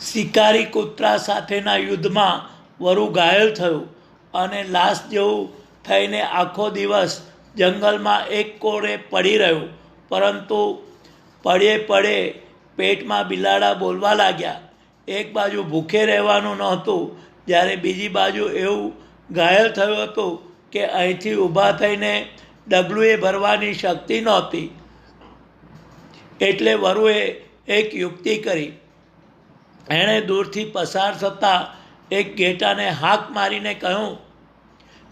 શિકારી કૂતરા સાથેના યુદ્ધમાં વરુ ઘાયલ થયું અને લાશ જેવું થઈને આખો દિવસ જંગલમાં એક કોરે પડી રહ્યું. પરંતુ પડે પડે પેટમાં બિલાડા બોલવા લાગ્યા. એક બાજુ ભૂખે રહેવાનું નહોતું, જ્યારે બીજી બાજુ એવું ઘાયલ થયું હતું કે અહીંથી ઊભા થઈને ડબલુએ ભરવાની શક્તિ નહોતી. એટલે વરુએ એક યુક્તિ કરી. એણે દૂરથી પસાર થતાં એક ઘેટાને હાક મારીને કહ્યું,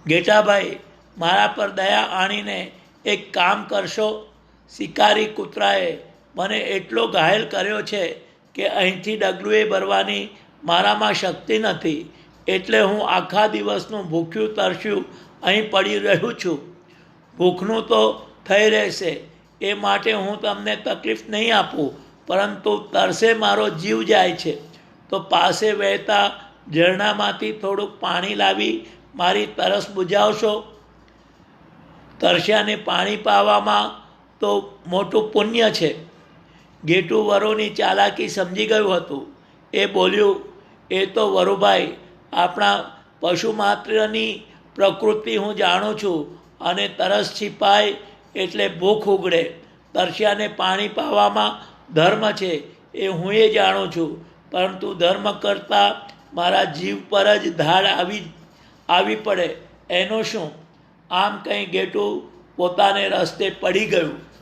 ઘેટાભાઈ, મારા પર દયા આણીને એક કામ કરશો. શિકારી કૂતરાએ મને એટલો ઘાયલ કર્યો છે કે અહીંથી ડગલુએ ભરવાની મારામાં શક્તિ નથી. એટલે હું આખા દિવસનું ભૂખ્યું તરસ્યું અહીં પડી રહ્યું છું. ભૂખનું તો થઈ રહેશે. એ માટે હું તમને તકલીફ નહીં આપું. પરંતુ તરસે મારો જીવ જાય છે. તો પાસે વહેતા ઝરણામાંથી થોડુંક પાણી લાવી મારી તરસ બુજાવશો? તરસ્યાને પાણી પાવામાં તો મોટું પુણ્ય છે. ગેટુ વરોની ચાલાકી સમજી ગયું હતું. એ બોલ્યું, એ તો વરુભાઈ, આપણા પશુ માત્રની પ્રકૃતિ હું જાણું છું અને તરસ છીપાય એટલે ભૂખ ઉગડે. તરસ્યાને પાણી પાવામાં ધર્મ છે, એ હું એ જાણું છું. પરંતુ ધર્મ કરતાં મારા જીવ પર જ ધાડ આવી આવી પડે. એનો શું? આમ કંઈ ગેટું પોતાને રસ્તે પડી ગયું.